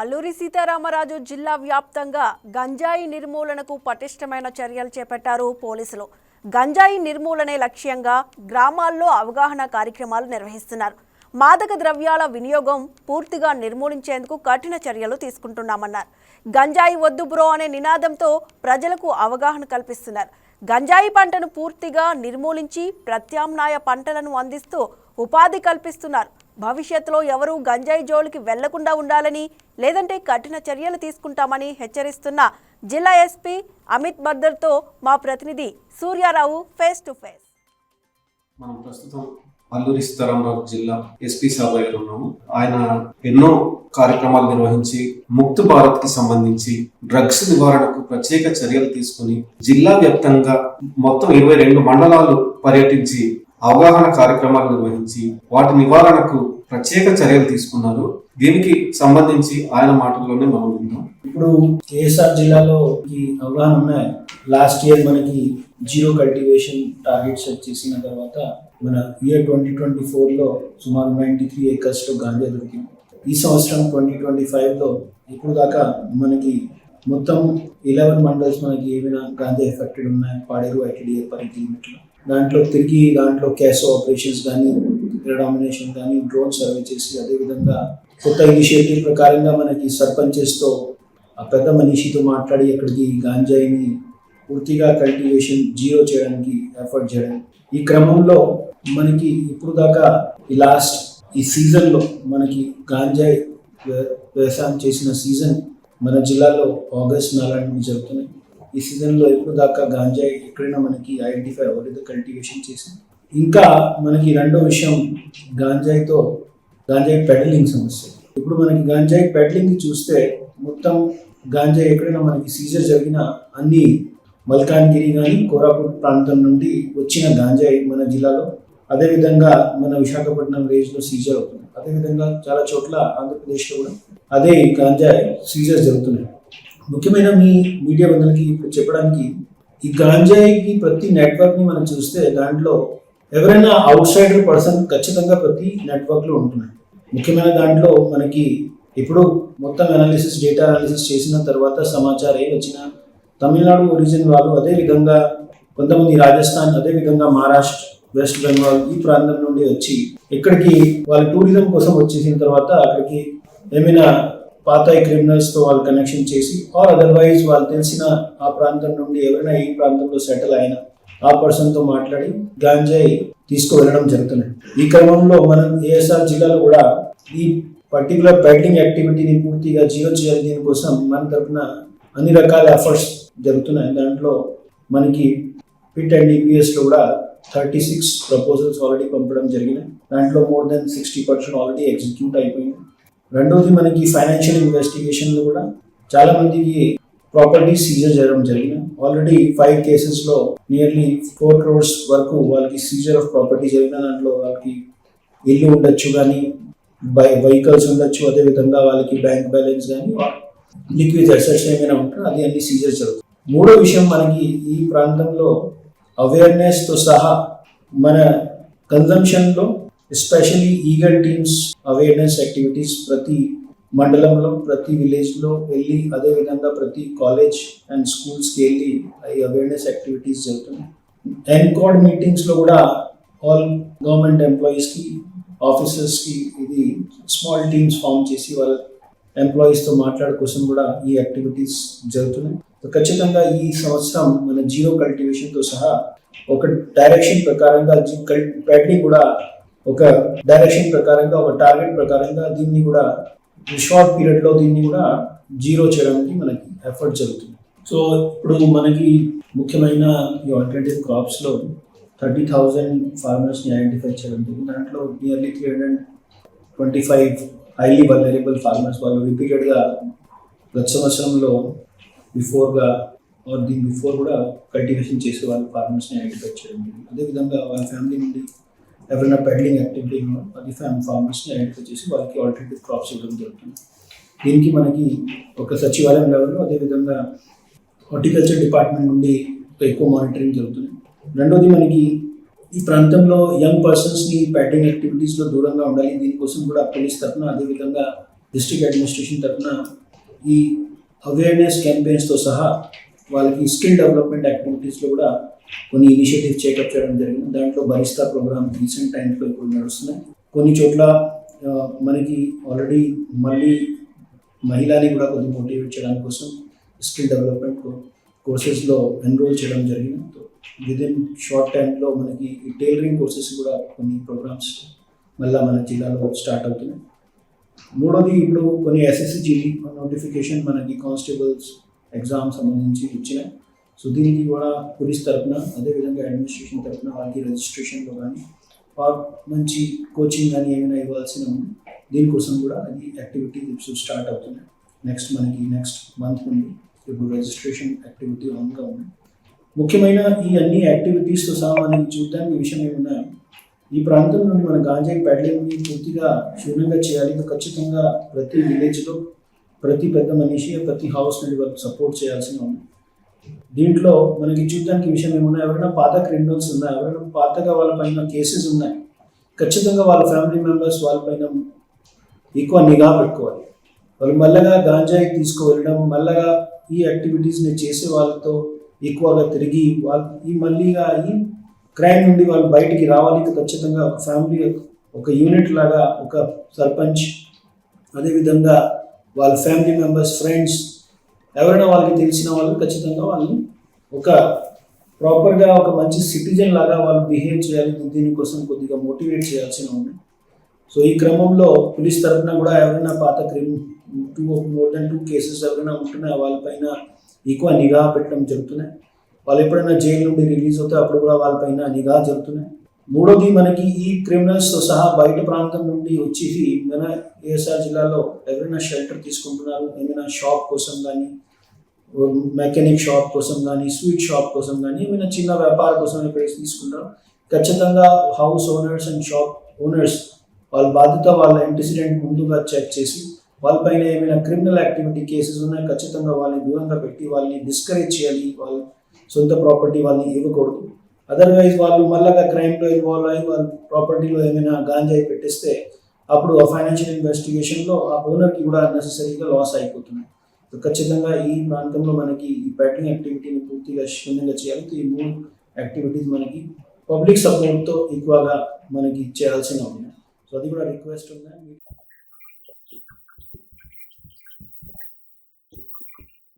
అల్లూరి సీతారామరాజు జిల్లా వ్యాప్తంగా గంజాయి నిర్మూలనకు పటిష్టమైన చర్యలు చేపట్టారు పోలీసులు. గంజాయి నిర్మూలనే లక్ష్యంగా గ్రామాల్లో అవగాహన కార్యక్రమాలు నిర్వహిస్తున్నారు. మాదక ద్రవ్యాల వినియోగం పూర్తిగా నిర్మూలించేందుకు కఠిన చర్యలు తీసుకుంటున్నామన్నారు. గంజాయి వద్దు బ్రో అనే నినాదంతో ప్రజలకు అవగాహన కల్పిస్తున్నారు. గంజాయి పంటను పూర్తిగా నిర్మూలించి ప్రత్యామ్నాయ పంటలను అందిస్తూ ఉపాధి కల్పిస్తున్నారు. భవిష్యత్తులో ఎవరూ గంజాయి జోలికి వెళ్ళకుండా ఉండాలని లేదంటే కఠిన చర్యలు తీసుకుంటామని హెచ్చరిస్తున్న జిల్లా ఎస్పీ అమిత్ బద్దర్తో మా ప్రతినిధి సూర్యారావు ఫేస్ టు ఫేస్. మనం ప్రస్తుతం అల్లూరి సీతారామరావు జిల్లా ఎస్పీ సాబ్ ఉన్నాము. ఆయన ఎన్నో కార్యక్రమాలు నిర్వహించి ముక్త్ భారత్కి సంబంధించి డ్రగ్స్ నివారణకు ప్రత్యేక చర్యలు తీసుకుని జిల్లా వ్యాప్తంగా మొత్తం ఇరవై రెండు మండలాలు పర్యటించి అవగాహన కార్యక్రమాలు నిర్వహించి వాటి నివారణకు ప్రత్యేక చర్యలు తీసుకున్నారు. దీనికి సంబంధించి ఆయన మాటల్లోనే మనం విందాం. ఇప్పుడు కేఎస్ఆర్ జిల్లాలో ఈ అవగాహన ఉన్నాయి. లాస్ట్ ఇయర్ మనకి జీరో కల్టివేషన్ టార్గెట్ సెట్ చేసిన తర్వాత మన ఇయర్ ట్వంటీ ట్వంటీ ఫోర్లో సుమారు నైంటీ త్రీ ఏకర్స్లో గాంజా దొరికింది. ఈ సంవత్సరం ట్వంటీ ట్వంటీ ఫైవ్లో ఇప్పుడు దాకా మనకి మొత్తం ఇలెవెన్ మండల్స్ మనకి ఏమైనా గాంజా ఎఫెక్టెడ్ ఉన్నాయి. పాడేరు ఐటీడీఏ పర్ కిలోమీటర్లు దాంట్లో తిరిగి దాంట్లో క్యాష్ ఆపరేషన్స్ కానీ డామినేషన్ కానీ డ్రోన్ సర్వే చేసి అదేవిధంగా కొత్త ఇనిషియేటివ్ ప్రకారంగా మనకి సర్పంచెస్తో ఆ పెద్ద మనిషితో మాట్లాడి అక్కడికి గాంజాయిని పూర్తిగా కల్టివేషన్ జీరో చేయడానికి ఎఫర్ట్ చేయడం. ఈ క్రమంలో మనకి ఇప్పుడు దాకా ఈ లాస్ట్ ఈ సీజన్లో మనకి గాంజాయి వ్యవసాయం చేసిన సీజన్ మన జిల్లాలో ఆగస్ట్ నాలుగు జరుగుతున్నాయి. ఈ సీజన్లో ఎప్పుడు దాకా గాంజాయి ఎక్కడైనా మనకి ఐడెంటిఫై అవ్వలేదు కల్టివేషన్ చేసి. ఇంకా మనకి రెండో విషయం గాంజాయితో గాంజాయి పెడలింగ్ సమస్య. ఇప్పుడు మనకి గాంజాయి పెడలింగ్ చూస్తే మొత్తం గాంజాయి ఎక్కడైనా మనకి సీజర్ జరిగిన అన్ని మల్కాన్గిరి కానీ కోరాపూర్ ప్రాంతం నుండి వచ్చిన గాంజాయి మన జిల్లాలో. అదేవిధంగా మన విశాఖపట్నం రేంజ్లో సీజర్ అవుతుంది. అదేవిధంగా చాలా చోట్ల ఆంధ్రప్రదేశ్లో కూడా అదే గాంజాయి సీజర్ జరుగుతున్నాయి. ముఖ్యమైన మీ మీడియా బంధువులకి ఇప్పుడు చెప్పడానికి ఈ గాంజాయికి ప్రతి నెట్వర్క్ని మనం చూస్తే దాంట్లో ఎవరైనా అవుట్ సైడర్ పర్సన్ ఖచ్చితంగా ప్రతి నెట్వర్క్లో ఉంటున్నాయి ముఖ్యమైన దాంట్లో మనకి ఇప్పుడు మొత్తం అనాలిసిస్ డేటా అనాలిసిస్ చేసిన తర్వాత సమాచారం ఏం వచ్చినా తమిళనాడు ఒరిజిన్ వాళ్ళు అదే విధంగా కొంతమంది రాజస్థాన్ అదే విధంగా మహారాష్ట్ర వెస్ట్ బెంగాల్ ఈ ప్రాంతం నుండి వచ్చి ఇక్కడికి వాళ్ళ టూరిజం కోసం వచ్చేసిన తర్వాత అక్కడికి ఏమైనా పాత క్రిమినల్స్తో వాళ్ళు కనెక్షన్ చేసి ఆర్ అదర్వైజ్ వాళ్ళు తెలిసిన ఆ ప్రాంతం నుండి ఎవరైనా ఈ ప్రాంతంలో సెటిల్ అయినా ఆ పర్సన్తో మాట్లాడి గాంజాయి తీసుకువెళ్ళడం జరుగుతున్నాయి ఈ క్రమంలో మనం ఏఎస్ఆర్ జిల్లాలో కూడా ఈ పర్టికులర్ బైటింగ్ యాక్టివిటీని పూర్తిగా జీరో చేయాలి దీనికోసం మన తరఫున అన్ని రకాల ఎఫర్ట్స్ జరుగుతున్నాయి. దాంట్లో మనకి పిట్ అండ్ డిపిఎస్లో కూడా థర్టీ సిక్స్ ప్రపోజల్స్ ఆల్రెడీ పంపడం జరిగినాయి. దాంట్లో more than sixty percent already execute అయిపోయింది. రెండోది మనకి ఫైనాన్షియల్ ఇన్వెస్టిగేషన్లో కూడా చాలా మందికి ప్రాపర్టీస్ సీజర్ చేయడం జరిగింది. ఆల్రెడీ ఫైవ్ కేసెస్లో నియర్లీ ఫోర్ క్రోర్స్ వరకు వాళ్ళకి సీజర్ ఆఫ్ ప్రాపర్టీ జరిగిన దాంట్లో వాళ్ళకి ఇల్లు ఉండొచ్చు కానీ బై వెహికల్స్ ఉండొచ్చు. అదేవిధంగా వాళ్ళకి బ్యాంక్ బ్యాలెన్స్ కానీ లిక్విడ్ అసెట్స్ ఏమైనా ఉంటే అది అన్ని సీజర్ జరుగుతుంది మూడో విషయం మనకి ఈ ప్రాంతంలో అవేర్నెస్తో సహా మన కన్జంప్షన్లో especially eagle teams awareness activities ప్రతి మండలంలో ప్రతి విలేజ్లో వెళ్ళి అదేవిధంగా ప్రతి కాలేజ్ అండ్ స్కూల్స్కి వెళ్ళి ఈ అవేర్నెస్ యాక్టివిటీస్ జరుగుతున్నాయి. ఎన్కాడ్ మీటింగ్స్లో కూడా ఆల్ గవర్నమెంట్ ఎంప్లాయీస్కి ఆఫీసర్స్కి ఇది స్మాల్ టీమ్స్ ఫామ్ చేసి వాళ్ళ ఎంప్లాయీస్తో మాట్లాడే కోసం కూడా ఈ యాక్టివిటీస్ జరుగుతున్నాయి. ఖచ్చితంగా ఈ సంవత్సరం మన జీరో కల్టివేషన్తో సహా ఒక డైరెక్షన్ ప్రకారంగా ప్యాడ్ని కూడా ఒక డైరెక్షన్ ప్రకారంగా ఒక టార్గెట్ ప్రకారంగా దీన్ని కూడా షార్ట్ పీరియడ్లో దీన్ని కూడా జీరో చేయడానికి మనకి ఎఫర్ట్ జరుగుతుంది. సో ఇప్పుడు మనకి ముఖ్యమైన ఈ ఆల్టర్నేటివ్ క్రాప్స్లో థర్టీ థౌజండ్ ఫార్మర్స్ని ఐడెంటిఫై చేయడం జరిగింది. దాంట్లో nearly three hundred twenty five highly vulnerable farmers వాళ్ళు రిపీటెడ్గా గత సంవత్సరంలో బిఫోర్గా ఆర్ దీని బిఫోర్ కూడా కల్టివేషన్ చేసే వాళ్ళు ఫార్మర్స్ని ఐడెంటిఫై చేయడం జరిగింది. అదేవిధంగా వాళ్ళ ఫ్యామిలీ నుండి ఎవరైనా పెడ్లింగ్ యాక్టివిటీ అది ఫ్యామ్ ఫార్మర్స్ని ఐడెంటిఫై చేసి వాళ్ళకి ఆల్టర్నేటివ్ క్రాప్స్ ఇవ్వడం జరుగుతుంది. దీనికి మనకి ఒక సచివాలయం లెవెల్లో అదేవిధంగా హార్టికల్చర్ డిపార్ట్మెంట్ నుండి ఎక్కువ మానిటరింగ్ జరుగుతుంది. రెండోది మనకి ఈ ప్రాంతంలో యంగ్ పర్సన్స్ని ప్యాటింగ్ యాక్టివిటీస్లో దూరంగా ఉండాలి. దీనికోసం కూడా పోలీస్ తరఫున అదేవిధంగా డిస్ట్రిక్ట్ అడ్మినిస్ట్రేషన్ తరఫున ఈ అవేర్నెస్ క్యాంపెయిన్స్తో సహా వాళ్ళకి స్కిల్ డెవలప్మెంట్ యాక్టివిటీస్లో కూడా కొన్ని ఇనిషియేటివ్స్ చేకప్ చేయడం జరిగింది. దాంట్లో బరిస్తా ప్రోగ్రామ్ రీసెంట్ టైమ్స్లో ఇప్పుడు నడుస్తున్నాయి. కొన్ని చోట్ల మనకి ఆల్రెడీ మళ్ళీ మహిళని కూడా కొద్దిగా మోటివేట్ చేయడానికి కోసం స్కిల్ డెవలప్మెంట్ కోర్సెస్లో ఎన్రోల్ చేయడం జరిగింది. విద్ ఇన్ షార్ట్ టైంలో మనకి ఈ టైలరింగ్ కోర్సెస్ కూడా కొన్ని ప్రోగ్రామ్స్ మళ్ళీ మన జిల్లాలో స్టార్ట్ అవుతున్నాయి. మూడోది ఇప్పుడు కొన్ని ఎస్ఎస్సి నోటిఫికేషన్ మనకి కానిస్టేబుల్స్ ఎగ్జామ్ సంబంధించి ఇచ్చినాయి సో దీనికి కూడా పోలీస్ తరఫున అదేవిధంగా అడ్మినిస్ట్రేషన్ తరఫున వాళ్ళకి రిజిస్ట్రేషన్లో కానీ మంచి కోచింగ్ కానీ ఏమైనా ఇవ్వాల్సిన ఉంది. దీనికోసం కూడా అది యాక్టివిటీ ఇప్పుడు స్టార్ట్ అవుతుంది. నెక్స్ట్ మనకి నెక్స్ట్ మంత్ నుండి ఇప్పుడు రిజిస్ట్రేషన్ యాక్టివిటీ ఆన్గా ఉంది ముఖ్యమైన ఈ అన్ని యాక్టివిటీస్తో సహా మనకి చూడడానికి విషయం ఏమున్నాయి ఈ ప్రాంతం నుండి మన గాంజాయి పెడలింగ్ని పూర్తిగా క్షుణ్ణంగా చేయాలి. ఖచ్చితంగా ప్రతి విలేజ్లో ప్రతి పెద్ద మనిషి ప్రతి హౌస్ నుండి వాళ్ళకి సపోర్ట్ చేయాల్సిన ఉంది. దీంట్లో మనకి చూడడానికి విషయం ఏమున్నా ఎవరైనా పాత క్రిమినల్స్ ఉన్నా ఎవరైనా పాతగా వాళ్ళ పైన కేసెస్ ఉన్నాయి ఖచ్చితంగా వాళ్ళ ఫ్యామిలీ మెంబర్స్ వాళ్ళపైన ఎక్కువ నిఘా పెట్టుకోవాలి. వాళ్ళు మళ్ళగా గాంజాయి తీసుకువెళ్ళడం మళ్ళగా ఈ యాక్టివిటీస్ని చేసే వాళ్ళతో ఎక్కువగా తిరిగి వాళ్ళ ఈ మళ్ళీగా ఈ క్రైమ్ నుండి వాళ్ళు బయటికి రావాలి ఖచ్చితంగా ఒక ఫ్యామిలీ ఒక యూనిట్ లాగా ఒక సర్పంచ్ అదేవిధంగా వాళ్ళ ఫ్యామిలీ మెంబర్స్ ఫ్రెండ్స్ ఎవరైనా వాళ్ళకి తెలిసిన వాళ్ళు ఖచ్చితంగా వాళ్ళని ఒక ప్రాపర్గా ఒక మంచి సిటిజన్ లాగా వాళ్ళు బిహేవ్ చేయాలి దీనికోసం కొద్దిగా మోటివేట్ చేయాల్సిన ఉంది. సో ఈ క్రమంలో పోలీస్ తరఫున కూడా ఎవరైనా పాత crime two more than two cases ఎవరైనా ఉంటున్నాయి? వాళ్ళపైన ఎక్కువ నిఘా పెట్టడం జరుగుతున్నాయి. వాళ్ళు ఎప్పుడైనా జైలు నుండి రిలీజ్ అవుతే అప్పుడు కూడా వాళ్ళపైన నిఘా జరుగుతున్నాయి. మూడోది మనకి ఈ క్రిమినల్స్తో సహా బయట ప్రాంతం నుండి వచ్చి మన ఏఎస్ఆర్ జిల్లాలో ఎవరైనా షెల్టర్ తీసుకుంటున్నారు ఏమైనా షాప్ కోసం కానీ మెకానిక్ షాప్ కోసం కానీ స్వీట్ షాప్ కోసం కానీ ఏమైనా చిన్న వ్యాపార కోసం ఎక్కడ తీసుకుంటారు. ఖచ్చితంగా house owners and shop owners వాళ్ళ బాధ్యత వాళ్ళ ఇంటిసిడెంట్ ముందుగా చెక్ చేసి వాళ్ళపైన ఏమైనా క్రిమినల్ యాక్టివిటీ కేసెస్ ఉన్నాయి ఖచ్చితంగా వాళ్ళని దూరంగా పెట్టి వాళ్ళని డిస్కరేజ్ చేయాలి. వాళ్ళ సొంత ప్రాపర్టీ వాళ్ళని ఇవ్వకూడదు. అదర్వైజ్ వాళ్ళు మళ్ళాగా క్రైమ్లో ఇన్వాల్వ్ అయ్యి వాళ్ళ ప్రాపర్టీలో ఏమైనా గాంజాయి పెట్టిస్తే అప్పుడు ఆ ఫైనాన్షియల్ ఇన్వెస్టిగేషన్లో ఆ ఓనర్కి కూడా అన్నెసెసరీగా లాస్ అయిపోతున్నాయి ఖచ్చితంగా ఈ ప్రాంతంలో మనకి ఈ ప్యాటర్న్ యాక్టివిటీని పూర్తిగా శూన్యంగా చేయాలి. ఈ మూడు యాక్టివిటీస్ మనకి పబ్లిక్ సపోర్ట్తో ఎక్కువగా మనకి చేయాల్సిన ఉన్నాయి. సో అది కూడా రిక్వెస్ట్ ఉన్నాయి